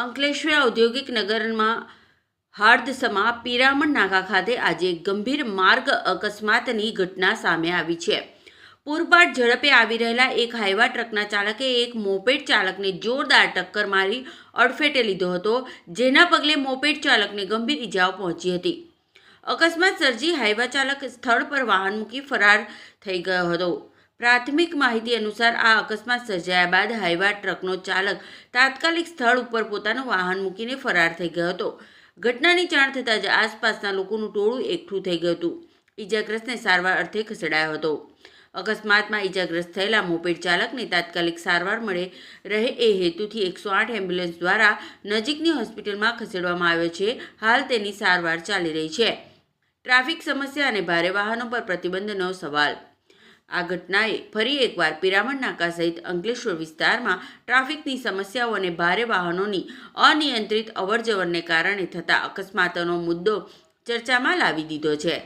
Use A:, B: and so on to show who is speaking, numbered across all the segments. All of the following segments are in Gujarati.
A: અંકલેશ્વર ઔદ્યોગિક નગરમાં હાર્દસમા પિરામણ નાકા ખાતે આજે ગંભીર માર્ગ અકસ્માતની ઘટના સામે આવી છે. પૂરપાટ ઝડપે આવી રહેલા એક હાઈવા ટ્રકના ચાલકે એક મોપેડ ચાલકને જોરદાર ટક્કર મારી અડફેટે લીધો હતો, જેના પગલે મોપેડ ચાલકને ગંભીર ઈજાઓ પહોંચી હતી. અકસ્માત સર્જી હાઈવા ચાલક સ્થળ પર વાહન મૂકી ફરાર થઈ ગયો હતો. પ્રાથમિક માહિતી અનુસાર આ અકસ્માત સર્જાયા બાદ હાઈવા ટ્રકનો ચાલક તાત્કાલિક સ્થળ ઉપર પોતાનું વાહન મૂકીને ફરાર થઈ ગયો હતો. ઘટનાની જાણ થતાં જ આસપાસના લોકોનું ટોળું એકઠું થઈ ગયું હતું. ઈજાગ્રસ્તને સારવાર અર્થે ખસેડાયો હતો. અકસ્માતમાં ઈજાગ્રસ્ત થયેલા મોપેડ ચાલકને તાત્કાલિક સારવાર મળે રહે એ હેતુથી એકસો આઠ એમ્બ્યુલન્સ દ્વારા નજીકની હોસ્પિટલમાં ખસેડવામાં આવ્યો છે. હાલ તેની સારવાર ચાલી રહી છે. ટ્રાફિક સમસ્યા અને ભારે વાહનો પર પ્રતિબંધનો સવાલ આ ઘટનાએ ફરી એકવાર પિરામણ નાકા સહિત અંકલેશ્વર વિસ્તારમાં ટ્રાફિકની સમસ્યાઓ અને ભારે વાહનોની અનિયંત્રિત અવરજવરને કારણે થતા અકસ્માતોનો મુદ્દો ચર્ચામાં લાવી દીધો છે.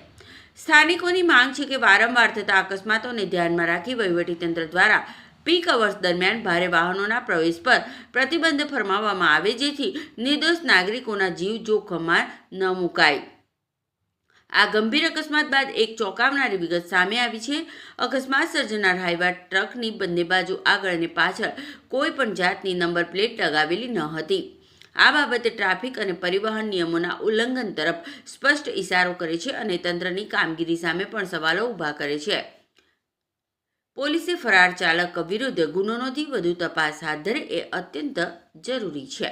A: સ્થાનિકોની માંગ છે કે વારંવાર થતા અકસ્માતોને ધ્યાનમાં રાખી વહીવટીતંત્ર દ્વારા પીક અવર્સ દરમિયાન ભારે વાહનોના પ્રવેશ પર પ્રતિબંધ ફરમાવવામાં આવે, જેથી નિર્દોષ નાગરિકોના જીવ જોખમમાં ન મુકાય. આ ગંભીર અકસ્માત બાદ એક ચોંકાવનારી વિગત સામે આવી છે. અકસ્માત સર્જનાર હાઈવા ટ્રકની બંને બાજુ આગળ અને પાછળ કોઈ પણ જાતની નંબર પ્લેટ લગાવેલી ન હતી. આ બાબતે ટ્રાફિક અને પરિવહન નિયમોના ઉલ્લંઘન તરફ સ્પષ્ટ ઇશારો કરે છે અને તંત્રની કામગીરી સામે પણ સવાલો ઊભા કરે છે. પોલીસે ફરાર ચાલક વિરુદ્ધ ગુનો નોંધી વધુ તપાસ હાથ ધરે એ અત્યંત જરૂરી છે.